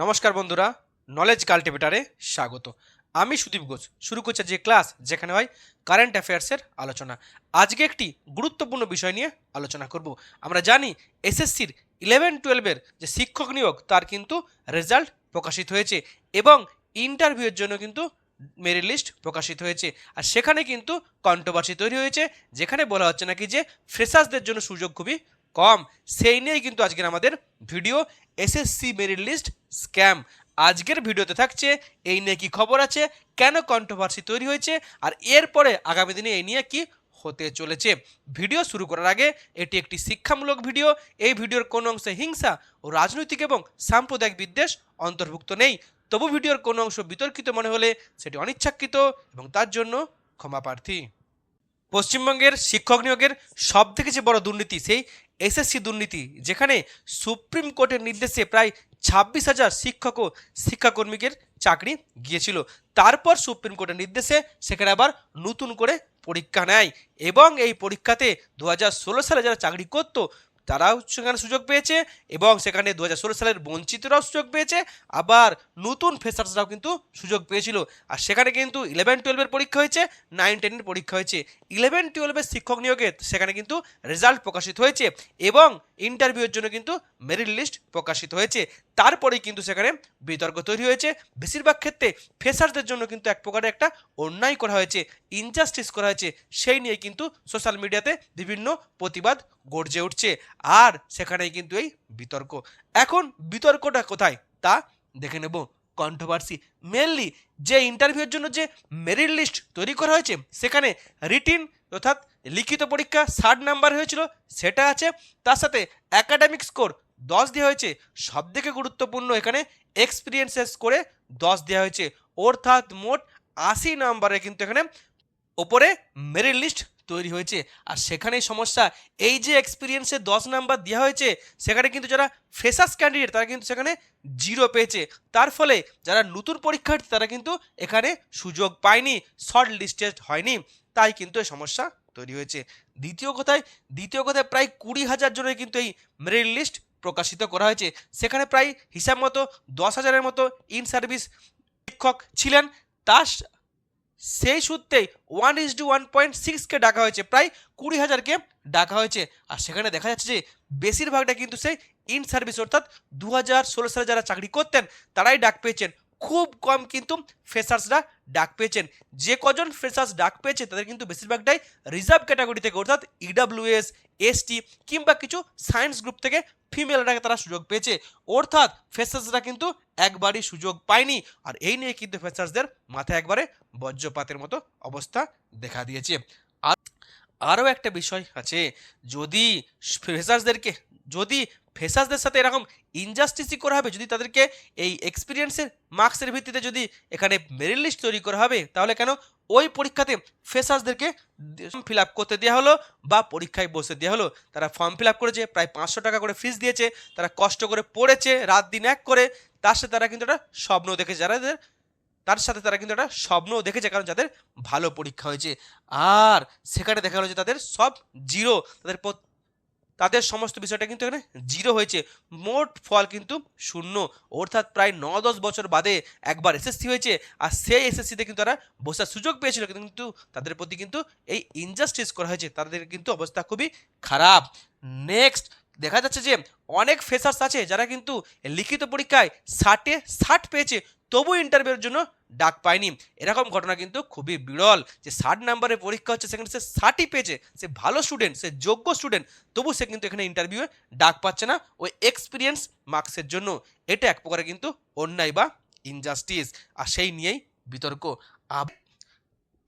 নমস্কার বন্ধুরা নলেজ কাল্টিভেটারে স্বাগত। আমি সুদীপ ঘোষ। শুরু করছে যে ক্লাস যেখানে হয় কারেন্ট অ্যাফেয়ার্সের আলোচনা। আজকে একটি গুরুত্বপূর্ণ বিষয় নিয়ে আলোচনা করব। আমরা জানি এসএসসির ইলেভেন টুয়েলভের যে শিক্ষক নিয়োগ, তার কিন্তু রেজাল্ট প্রকাশিত হয়েছে এবং ইন্টারভিউয়ের জন্য কিন্তু মেরিট লিস্ট প্রকাশিত হয়েছে। আর সেখানে কিন্তু কন্ট্রোভার্সি তৈরি হয়েছে, যেখানে বলা হচ্ছে নাকি যে ফ্রেশার্সদের জন্য সুযোগ খুবই কম। সেই নিয়েই কিন্তু আজকের আমাদের video SSC merit list scam আজকের ভিডিওতে থাকছে, এই নিয়ে কি খবর আছে, কেন কন্ট্রোভার্সি তৈরি হয়েছে, আর এরপরে আগামী দিনে এই নিয়ে কি হতে চলেছে। ভিডিও শুরু করার আগে, এটি একটি শিক্ষামূলক ভিডিও। এই ভিডিওর কোনো অংশে হিংসা ও রাজনৈতিক এবং সাম্প্রদায়িক বিদ্বেষ অন্তর্ভুক্ত নেই। তবু ভিডিওর কোনো অংশ বিতর্কিত মনে হলে সেটি অনিচ্ছাকৃত এবং তার জন্য ক্ষমা প্রার্থী। পশ্চিমবঙ্গের শিক্ষক নিয়োগের সব থেকে যে বড় দুর্নীতি, সেই এসএসসি দুর্নীতি, যেখানে সুপ্রিম কোর্টের নির্দেশে প্রায় ছাব্বিশ হাজার শিক্ষক ও শিক্ষাকর্মীদের চাকরি গিয়েছিল। তারপর সুপ্রিম কোর্টের নির্দেশে সেখানে আবার নতুন করে পরীক্ষা নেয় এবং এই পরীক্ষাতে দু হাজার ষোলো সালে যারা চাকরি করতো, তারাও সেখানে সুযোগ পেয়েছে এবং সেখানে দু হাজার ষোলো সালের বঞ্চিতরাও সুযোগ পেয়েছে। আবার নতুন ফ্রেশার্সরাও কিন্তু সুযোগ পেয়েছিল। আর সেখানে কিন্তু ইলেভেন টুয়েলভের পরীক্ষা হয়েছে নাইন টেনের পরীক্ষা হয়েছে। ইলেভেন, টুয়েলভের শিক্ষক নিয়োগে সেখানে কিন্তু রেজাল্ট প্রকাশিত হয়েছে এবং ইন্টারভিউয়ের জন্য কিন্তু মেরিট লিস্ট প্রকাশিত হয়েছে। তারপরেই কিন্তু সেখানে বিতর্ক তৈরি হয়েছে। বেশিরভাগ ক্ষেত্রে ফেসারদের জন্য কিন্তু এক প্রকারের একটা অন্যায় করা হয়েছে ইনজাস্টিস করা হয়েছে। সেই নিয়ে কিন্তু সোশ্যাল মিডিয়াতে বিভিন্ন প্রতিবাদ গর্জে উঠছে। আর সেখানেই কিন্তু এই বিতর্ক। এখন বিতর্কটা কোথায় তা দেখে নেব। কন্ট্রোভার্সি মেনলি যে ইন্টারভিউয়ের জন্য যে মেরিট লিস্ট তৈরি করা হয়েছে, সেখানে রিটিন অর্থাৎ লিখিত পরীক্ষা ষাট নাম্বার হয়েছিল, সেটা আছে। তার সাথে অ্যাকাডেমিক স্কোর দশ দেওয়া হয়েছে, সবথেকে গুরুত্বপূর্ণ এখানে এক্সপিরিয়েন্সেস করে দশ দেওয়া হয়েছে। অর্থাৎ মোট আশি নাম্বারে কিন্তু এখানে ওপরে মেরিট লিস্ট তৈরি হয়েছে। আর সেখানেই সমস্যা, এই যে এক্সপিরিয়েন্সে দশ নাম্বার দেওয়া হয়েছে, সেখানে কিন্তু যারা ফ্রেশার্স ক্যান্ডিডেট তারা কিন্তু সেখানে জিরো পেয়েছে। তার ফলে যারা নতুন পরীক্ষার্থী, তারা কিন্তু এখানে সুযোগ পায়নি শর্ট লিস্টেড হয়নি। তাই কিন্তু এই সমস্যা তৈরি হয়েছে। দ্বিতীয় কথায় দ্বিতীয় কথায় প্রায় কুড়ি হাজার জনের কিন্তু এই মেরিট লিস্ট প্রকাশিত করা হয়েছে। সেখানে প্রায় হিসাব মতো দশ হাজারের মতো ইন সার্ভিস শিক্ষক ছিলেন। তার সেই সূত্রেই one is to one point সিক্সকে ডাকা হয়েছে, প্রায় কুড়ি হাজারকে ডাকা হয়েছে। আর সেখানে দেখা যাচ্ছে যে, বেশিরভাগটা কিন্তু সেই ইন সার্ভিস অর্থাৎ দু হাজার ষোলো সালে যারা চাকরি করতেন, তারাই ডাক পেয়েছেন। খুব কম কিন্তু ফ্রেশার্সরা ডাক পেয়েছেন। যে কজন ফ্রেশার্স ডাক পেয়েছে, তাদের কিন্তু বেশিরভাগটাই রিজার্ভ ক্যাটাগরি থেকে, অর্থাৎ E ইডাব্লিউএস এসটি কিংবা কিছু সায়েন্স গ্রুপ থেকে ফিমেলরাকে তারা সুযোগ পেয়েছে। অর্থাৎ ফ্রেশার্সরা কিন্তু একবারই সুযোগ পায়নি। আর এই নিয়ে কিন্তু ফেসার্সদের মাথায় একবারে বজ্রপাতের মতো অবস্থা দেখা দিয়েছে। আর আরও একটা বিষয় আছে, যদি ফ্রেশার্সদেরকে যদি ফ্রেশার্সদের সাথে এরকম ইনজাস্টিসই করা হবে, যদি তাদেরকে এই এক্সপিরিয়েন্সের মার্কসের ভিত্তিতে যদি এখানে মেরিট লিস্ট তৈরি করা হবে, তাহলে কেন ওই পরীক্ষাতে ফ্রেশার্সদেরকে ফিল আপ করতে দেওয়া হলো বা পরীক্ষায় বসে দেওয়া হলো? তারা ফর্ম ফিল আপ করেছে, প্রায় পাঁচশো টাকা করে ফিস দিয়েছে, তারা কষ্ট করে পড়েছে, রাত দিন এক করে। তার সাথে তারা কিন্তু একটা স্বপ্ন দেখেছে যারা তার সাথে তারা কিন্তু একটা স্বপ্নও দেখেছে, কারণ যাদের ভালো পরীক্ষা হয়েছে। আর সেখানে দেখা গেলো যে তাদের সব জিরো তাদের তাদের সমস্ত বিষয়টা কিন্তু এখানে জিরো হয়েছে। মোট ফল কিন্তু শূন্য। অর্থাৎ প্রায় ন দশ বছর বাদে একবার এসএসসি হয়েছে আর সেই এসএসসিতে কিন্তু তারা বসার সুযোগ পেয়েছিল। কিন্তু তাদের প্রতি কিন্তু এই ইনজাস্টিস করা হয়েছে। তাদের কিন্তু অবস্থা খুবই খারাপ। নেক্সট দেখা যাচ্ছে যে অনেক ফেসার্স আছে যারা কিন্তু লিখিত পরীক্ষায় ষাটে ষাট পেয়েছে। তবু ইন্টারভিউর জন্য ডাক পায়নি। এরকম ঘটনা কিন্তু খুবই বিরল। যে ষাট নাম্বারের পরীক্ষা হচ্ছে, সেখানে সে ষাটই পেয়েছে। সে ভালো স্টুডেন্ট সে যোগ্য স্টুডেন্ট তবু সে কিন্তু এখানে ইন্টারভিউয়ে ডাক পাচ্ছে না। ওই এক্সপিরিয়েন্স মার্কসের জন্য। এটা এক প্রকারে কিন্তু অন্যায় বা ইনজাস্টিস আর সেই নিয়েই বিতর্ক।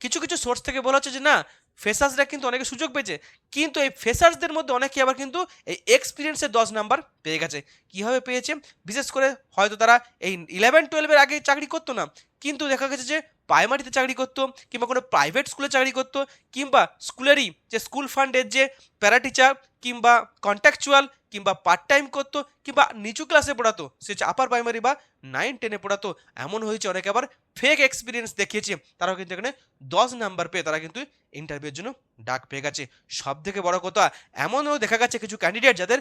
কিছু কিছু সোর্স থেকে বলা হচ্ছে যে না ফেসার্সরা কিন্তু অনেকে সুযোগ পেয়েছে। কিন্তু এই ফেসার্সদের মধ্যে অনেকে আবার কিন্তু এই এক্সপিরিয়েন্সের দশ নাম্বার পেয়ে গেছে। কীভাবে পেয়েছে? বিশেষ করে হয়তো তারা এই ইলেভেন টুয়েলভের আগে চাকরি করতো না। কিন্তু দেখা গেছে যে প্রাইমারিতে চাকরি করতো, কিংবা কোনো প্রাইভেট স্কুলে চাকরি করতো, কিংবা স্কুলেরই যে স্কুল ফান্ডের যে প্যারা টিচার কিংবা কন্ট্যাকচুয়াল কিংবা পার্ট টাইম করতো, কিংবা নিচু ক্লাসে পড়াতো, সে আপার প্রাইমারি বা নাইন টেনে পড়াতো। এমন হয়েছে, অনেকে আবার ফেক এক্সপিরিয়েন্স দেখিয়েছে। তারাও কিন্তু এখানে দশ নাম্বার পেয়ে তারা কিন্তু ইন্টারভিউর জন্য ডাক পেয়ে গেছে। সব থেকে বড় কথা, এমনও দেখা গেছে কিছু ক্যান্ডিডেট যাদের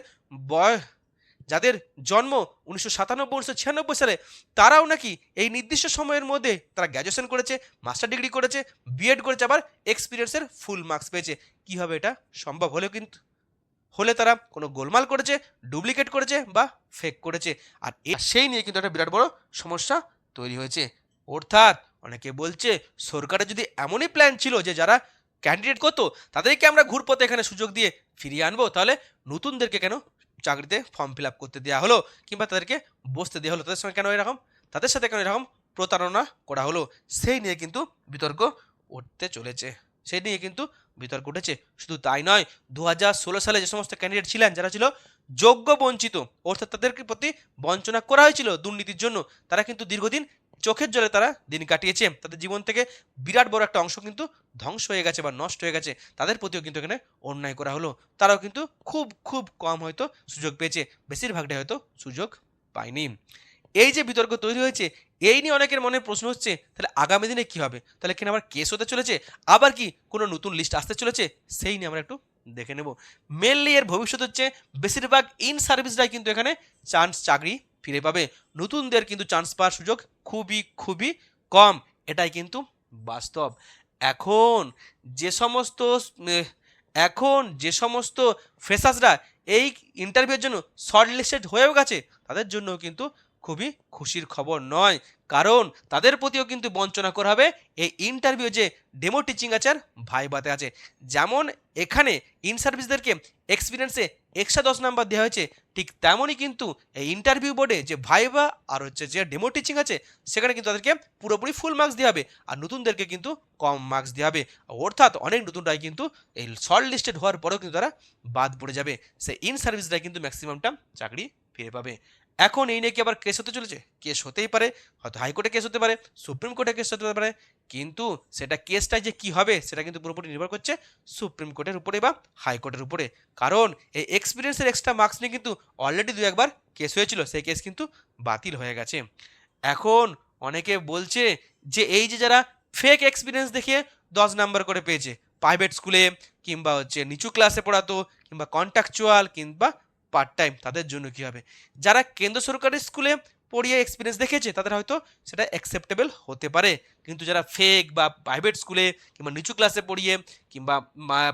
বয় যাদের জন্ম উনিশশো সাতানব্বই, উনিশশো ছিয়ানব্বই সালে, তারাও নাকি এই নির্দিষ্ট সময়ের মধ্যে তারা গ্র্যাজুয়েশন করেছে মাস্টার ডিগ্রি করেছে বিএড করেছে, আবার এক্সপিরিয়েন্সের ফুল মার্কস পেয়েছে। কীভাবে এটা? সম্ভব হলেও কিন্তু, হলে তারা কোনো গোলমাল করেছে ডুপ্লিকেট করেছে বা ফেক করেছে। আর সেই নিয়ে কিন্তু একটা বিরাট বড় সমস্যা তৈরি হয়েছে। অর্থাৎ অনেকে বলছে, সরকারের যদি এমনই প্ল্যান ছিল যে যারা ক্যান্ডিডেট করতো, তাদেরকে আমরা ঘুরপথে এখানে সুযোগ দিয়ে ফিরিয়ে আনব, তাহলে নতুনদেরকে কেন চাকরিতে ফর্ম ফিল করতে দেওয়া হলো কিংবা তাদেরকে বসতে দেওয়া হলো। তাদের সঙ্গে কেন এরকম? তাদের সাথে কেন এরকম প্রতারণা করা হলো? সেই নিয়ে কিন্তু বিতর্ক উঠতে চলেছে। সেই নিয়ে কিন্তু বিতর্ক উঠেছে। শুধু তাই নয় দু সালে যে সমস্ত ক্যান্ডিডেট ছিলেন, যারা ছিল যোগ্য বঞ্চিত, অর্থাৎ তাদেরকে প্রতি বঞ্চনা করা হয়েছিল দুর্নীতির জন্য, তারা কিন্তু দীর্ঘদিন চোখের জলে তারা দিন কাটিয়েছে। তাদের জীবন থেকে বিরাট বড় একটা অংশ কিন্তু ধ্বংস হয়ে গেছে বা নষ্ট হয়ে গেছে। তাদের প্রতিও কিন্তু এখানে অন্যায় করা হলো। তারাও কিন্তু খুব খুব কম হয়তো সুযোগ পেয়েছে। বেশিরভাগটাই হয়তো সুযোগ পায়নি। এই যে বিতর্ক তৈরি হয়েছে, এই নিয়ে অনেকের মনে প্রশ্ন হচ্ছে, তাহলে আগামী দিনে কি হবে? তাহলে কিনা আবার কেস হতে চলেছে? আবার কি কোনো নতুন লিস্ট আসতে চলেছে? সেই নিয়ে আমরা একটু দেখে নেব। মেনলি এর ভবিষ্যৎ হচ্ছে, বেশিরভাগ ইন সার্ভিসরাই কিন্তু এখানে চান্স চাকরি ফিরে পাবে। নতুনদের কিন্তু চান্স পাওয়ার সুযোগ খুবই খুবই কম। এটাই কিন্তু বাস্তব। এখন যে সমস্ত, এখন যে সমস্ত ফ্রেশার্সরা এই ইন্টারভিউর জন্য শর্ট লিস্টেড হয়েও গেছে, তাদের জন্য কিন্তু খুবই খুশির খবর নয়। কারণ তাদের প্রতিও কিন্তু বঞ্চনা করা হবে এই ইন্টারভিউ যে ডেমো টিচিং আছে আর ভাইবাতে আছে। যেমন এখানে ইন সার্ভিসদেরকে এক্সপিরিয়েন্সে এক্সট্রা দশ নাম্বার দেওয়া হয়েছে ঠিক তেমনই কিন্তু এই ইন্টারভিউ বোর্ডে যে ভাইবা আর হচ্ছে যে ডেমো টিচিং আছে, সেখানে কিন্তু তাদেরকে পুরোপুরি ফুল মার্কস দেওয়া হবে আর নতুনদেরকে কিন্তু কম মার্কস দেওয়া হবে। অর্থাৎ অনেক নতুনরাই কিন্তু এই শর্ট লিস্টেড হওয়ার পরেও কিন্তু তারা বাদ পড়ে যাবে। সে ইন সার্ভিসরাই কিন্তু ম্যাক্সিমামটা চাকরি ফিরে পাবে। এখন এই নিয়ে কি আবার কেস হতে চলেছে? কেস হতেই পারে, হয়তো হাইকোর্টে কেস হতে পারে সুপ্রিম কোর্টে কেস হতে পারে, কিন্তু সেটা কেসটা যে কি হবে, সেটা কিন্তু পুরোপুরি নির্ভর করছে সুপ্রিম কোর্টের উপরে বা হাইকোর্টের উপরে। কারণ এই এক্সপিরিয়েন্সের এক্সট্রা মার্কস নিয়ে কিন্তু অলরেডি দু একবার কেস হয়েছিল, সেই কেস কিন্তু বাতিল হয়ে গেছে। এখন অনেকে বলছে যে এই যে যারা ফেক এক্সপিরিয়েন্স দেখিয়ে দশ নাম্বার করে পেয়েছে প্রাইভেট স্কুলে কিংবা হচ্ছে নিচু ক্লাসে পড়াতো, কিংবা কন্ট্রাকচুয়াল কিংবা পার্ট টাইম তাদের জন্য কী হবে? যারা কেন্দ্র সরকারি স্কুলে পড়িয়ে এক্সপিরিয়েন্স দেখেছে, তাদের হয়তো সেটা অ্যাকসেপ্টেবল হতে পারে। কিন্তু যারা ফেক বা প্রাইভেট স্কুলে কিংবা নিচু ক্লাসে পড়িয়ে কিংবা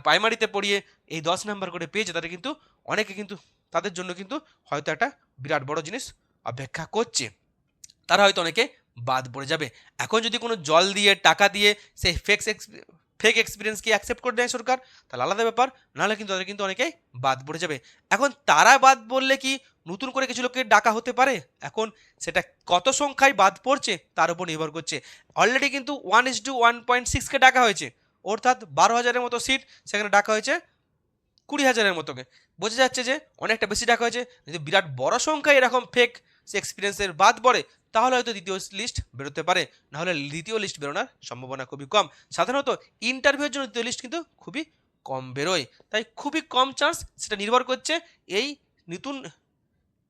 প্রাইমারিতে পড়িয়ে এই দশ নাম্বার করে পেয়েছে, তাদের কিন্তু অনেকে কিন্তু তাদের জন্য কিন্তু হয়তো একটা বিরাট বড় জিনিস অপেক্ষা করছে। তারা হয়তো অনেকে বাদ পড়ে যাবে। এখন যদি কোনো জল দিয়ে, টাকা দিয়ে সেই ফেক ফেক এক্সপিরিয়েন্সকে অ্যাকসেপ্ট করে দেয় সরকার? তাহলে আলাদা ব্যাপার, নাহলে কিন্তু তাদের কিন্তু অনেকেই বাদ পড়ে যাবে। এখন তারা বাদ বললে কি নতুন করে কিছু লোককে ডাকা হতে পারে? এখন সেটা কত সংখ্যায় বাদ পড়ছে তার উপর নির্ভর করছে। অলরেডি কিন্তু one is to one point সিক্সকে ডাকা হয়েছে। অর্থাৎ বারো হাজারের মতো সিট সেখানে ডাকা হয়েছে কুড়ি হাজারের মতোকে বোঝা যাচ্ছে যে অনেকটা বেশি ডাকা হয়েছে। যদি বিরাট বড় সংখ্যায় এরকম ফেক এক্সপিরিয়েন্সের বাদ পড়ে। তাহলে হয়তো দ্বিতীয় লিস্ট বেরোতে পারে। নাহলে দ্বিতীয় লিস্ট বেরোনোর সম্ভাবনা খুবই কম। সাধারণত ইন্টারভিউর জন্য দ্বিতীয় লিস্ট কিন্তু খুবই কম বেরোয়। তাই খুবই কম চান্স সেটা নির্ভর করছে এই নতুন,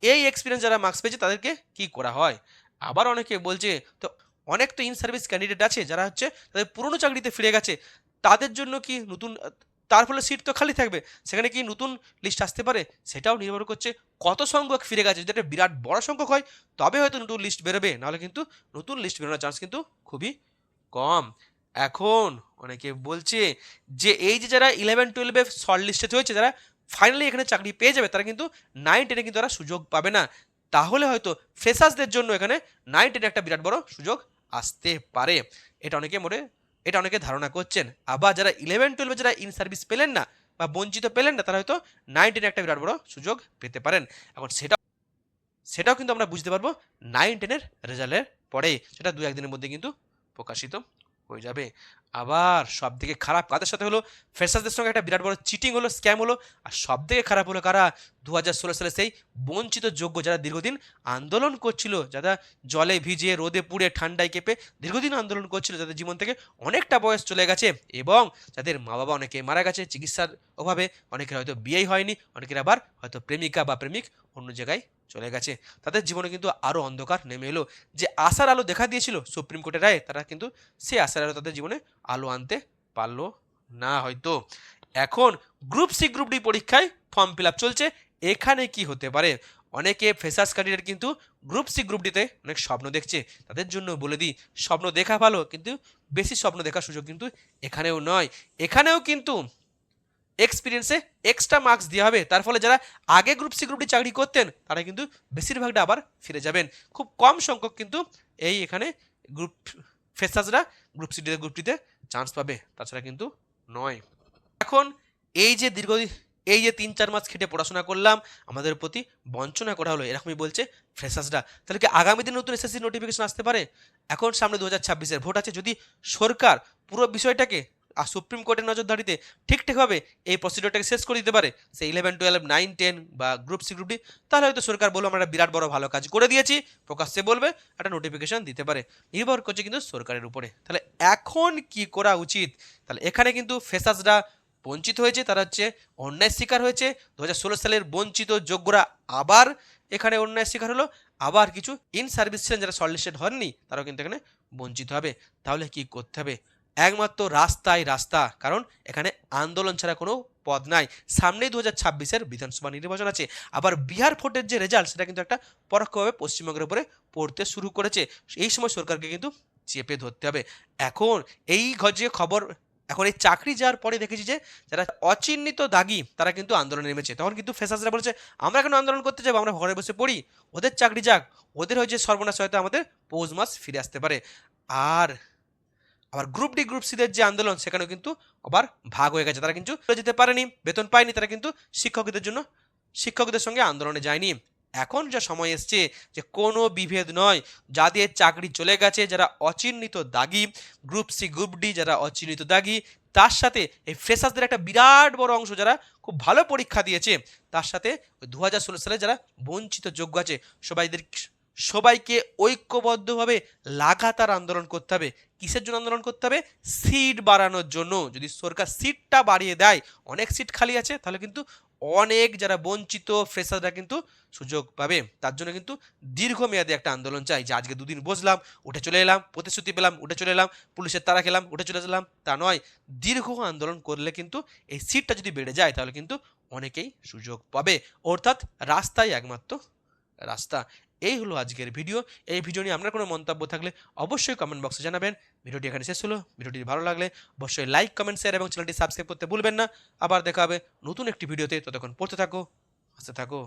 এই এক্সপিরিয়েন্স যারা মার্কস পেয়েছে তাদেরকে কি করা হয়। আবার অনেকে বলছে, তো অনেক তো ইন সার্ভিস ক্যান্ডিডেট আছে যারা হচ্ছে তাদের পুরনো চাকরিতে ফিরে গেছে। তাদের জন্য কি নতুন তার ফলে সিট তো খালি থাকবে। সেখানে কি নতুন লিস্ট আসতে পারে? সেটাও নির্ভর করছে কত সংখ্যক ফিরে গেছে। যদি একটা বিরাট বড় সংখ্যক হয়, তবে হয়তো নতুন লিস্ট বেরোবে। নাহলে কিন্তু নতুন লিস্ট বেরোনোর চান্স কিন্তু খুবই কম। এখন অনেকে বলছে যে, এই যে যারা ইলেভেন টুয়েলভে শর্ট লিস্টেড হয়েছে যারা ফাইনালি এখানে চাকরি পেয়ে যাবে, তারা কিন্তু নাইন টেনে কিন্তু তারা সুযোগ পাবে না। তাহলে হয়তো ফ্রেশার্সদের জন্য এখানে নাইন টেনে একটা বিরাট বড় সুযোগ আসতে পারে। এটা অনেকে মনে এটা অনেকে ধারণা করছেন। আবার যারা ইলেভেন টুয়েলভে যারা ইন সার্ভিস পেলেন না বা বঞ্চিত পেলেন না, তারা হয়তো নাইন টেনে একটা বিরাট বড় সুযোগ পেতে পারেন। এখন সেটা সেটাও কিন্তু আমরা বুঝতে পারব নাইন টেনের রেজাল্টের পরে সেটা দু একদিনের মধ্যে কিন্তু প্রকাশিত হয়ে যাবে। আবার সব থেকে খারাপ কাদের সাথে হলো? ফ্রেশার্সদের সঙ্গে একটা বিরাট বড় চিটিং হলো স্ক্যাম হলো। আর সব থেকে খারাপ হলো কারা? দু হাজার ষোলো সালে সেই বঞ্চিত যোগ্য যারা দীর্ঘদিন আন্দোলন করছিল, যারা জলে ভিজে রোদে পুড়ে ঠান্ডায় কেঁপে দীর্ঘদিন আন্দোলন করছিল, যাদের জীবন থেকে অনেকটা বয়স চলে গেছে এবং যাদের মা বাবা অনেকে মারা গেছে, চিকিৎসার অভাবে অনেকের হয়তো বিয়েই হয়নি, অনেকের আবার হয়তো প্রেমিকা বা প্রেমিক অন্য জায়গায় চলে গেছে। তাদের জীবনে কিন্তু আরও অন্ধকার নেমে এলো। যে আশার আলো দেখা দিয়েছিল সুপ্রিম কোর্টের রায়ে, তারা কিন্তু সেই আশার আলো তাদের জীবনে আলো আনতে পারল না হয়তো। এখন গ্রুপ সি গ্রুপ ডি পরীক্ষায় ফর্ম ফিল চলছে। এখানে কি হতে পারে? অনেকে ফ্রেশার্স ক্যান্ডিডেট কিন্তু গ্রুপ সি গ্রুপ ডিতে অনেক স্বপ্ন দেখছে। তাদের জন্য বলে দিই, স্বপ্ন দেখা ভালো, কিন্তু বেশি স্বপ্ন দেখার সুযোগ কিন্তু এখানেও নয়। এখানেও কিন্তু এক্সপিরিয়েন্সে এক্সট্রা মার্কস দেওয়া হবে। তার ফলে যারা আগে গ্রুপ সি গ্রুপটি চাকরি করতেন, তারা কিন্তু বেশিরভাগটা আবার ফিরে যাবেন। খুব কম সংখ্যক কিন্তু এই এখানে গ্রুপ ফেসাসরা গ্রুপ সিটিতে গ্রুপটিতে চান্স পাবে। তাছাড়া কিন্তু নয়। এখন এই যে দীর্ঘ এই যে তিন চার মাস খেটে পড়াশোনা করলাম, আমাদের প্রতি বঞ্চনা করা হলো। এরকমই বলছে ফ্রেশার্সরা তাহলে কি আগামী দিন নতুন এসএসসি নোটিফিকেশন আসতে পারে? এখন সামনে দু হাজার ছাব্বিশের ভোট আছে। যদি সরকার পুরো বিষয়টাকে আর সুপ্রিম কোর্টের নজরদারিতে ঠিকঠাকভাবে এই প্রসিডিওরটাকে শেষ করে দিতে পারে সে ইলেভেন টুয়েলভ নাইন টেন বা গ্রুপ সি গ্রুপ ডি তাহলে হয়তো সরকার বলব আমরা বিরাট বড় ভালো কাজ করে দিয়েছি। প্রকাশ্যে বলবে, একটা নোটিফিকেশন দিতে পারে। নির্ভর করছে কিন্তু সরকারের উপরে। তাহলে এখন কি করা উচিত? তাহলে এখানে কিন্তু ফেসাসরা বঞ্চিত হয়েছে, তারা হচ্ছে অন্যায় শিকার হয়েছে। দু হাজার ষোলো সালের বঞ্চিত যোগ্যরা আবার এখানে অন্যায় শিকার হলো, আবার কিছু ইন সার্ভিস ছিলেন যারা শর্টলিস্টেড হননি, তারাও কিন্তু এখানে বঞ্চিত হবে। তাহলে কি করতে হবে? একমাত্র রাস্তাই রাস্তা, কারণ এখানে আন্দোলন ছাড়া কোনো পদ নাই। সামনেই দু হাজার ছাব্বিশের বিধানসভা নির্বাচন আছে। আবার বিহার ভোটের যে রেজাল্ট সেটা কিন্তু একটা পরোক্ষভাবে পশ্চিমবঙ্গের উপরে পড়তে শুরু করেছে। এই সময় সরকারকে কিন্তু চেপে ধরতে হবে। এখন এই যে খবর, এখন এই চাকরি যাওয়ার পরে দেখেছি যে, যারা অচিহ্নিত দাগি, তারা কিন্তু আন্দোলনে নেমেছে। তখন কিন্তু ফেসাসরা বলেছে, আমরা কেন আন্দোলন করতে যাব? আমরা ঘরে বসে পড়ি। ওদের চাকরি যাক। ওদের হয়েছে সর্বনাশ হয়তো আমাদের পৌষ মাস ফিরে আসতে পারে। আর আবার গ্রুপ ডি গ্রুপ সিদের যে আন্দোলন, সেখানেও কিন্তু আবার ভাগ হয়ে গেছে। তারা কিন্তু যেতে পারেনি, বেতন পায়নি, তারা কিন্তু শিক্ষকদের জন্য শিক্ষকদের সঙ্গে আন্দোলনে যায়নি। এখন যা সময় এসছে যে কোনো বিভেদ নয়। যাদের চাকরি চলে গেছে, যারা অচিহ্নিত দাগি গ্রুপ সি গ্রুপ ডি যারা অচিহ্নিত দাগি, তার সাথে এই ফ্রেশার্সদের একটা বিরাট বড় অংশ যারা খুব ভালো পরীক্ষা দিয়েছে, তার সাথে দু সালে যারা বঞ্চিত যোগ্য আছে, সবাইদের সবাইকে ঐক্যবদ্ধভাবে লাগাতার আন্দোলন করতে হবে। কিসের জন্য আন্দোলন করতে হবে? সিট বাড়ানোর জন্য। যদি সরকার সিটটা বাড়িয়ে দেয়, অনেক সিট খালি আছে, তাহলে কিন্তু অনেক যারা বঞ্চিত, ফ্রেশাররা কিন্তু সুযোগ পাবে। তার জন্য কিন্তু দীর্ঘমেয়াদী একটা আন্দোলন চাই, যে আজকে দুদিন বসলাম, উঠে চলে এলাম, প্রতিশ্রুতি পেলাম, উঠে চলে এলাম, পুলিশের তারা খেলাম, উঠে চলে এলাম, তা নয়। দীর্ঘ আন্দোলন করলে কিন্তু এই সিটটা যদি বেড়ে যায়, তাহলে কিন্তু অনেকেই সুযোগ পাবে। অর্থাৎ রাস্তাই একমাত্র রাস্তা। এই হলো আজকের ভিডিও। এই ভিডিও নিয়ে আপনার কোনো মন্তব্য থাকলে অবশ্যই কমেন্ট বক্সে জানাবেন। ভিডিওটি এখানে শেষ হলো। ভিডিওটি ভালো লাগলে অবশ্যই লাইক কমেন্ট শেয়ার এবং চ্যানেলটি সাবস্ক্রাইব করতে ভুলবেন না। আবার দেখা হবে নতুন একটি ভিডিওতে। ততক্ষণ পড়তে থাকো, হাসতে থাকো।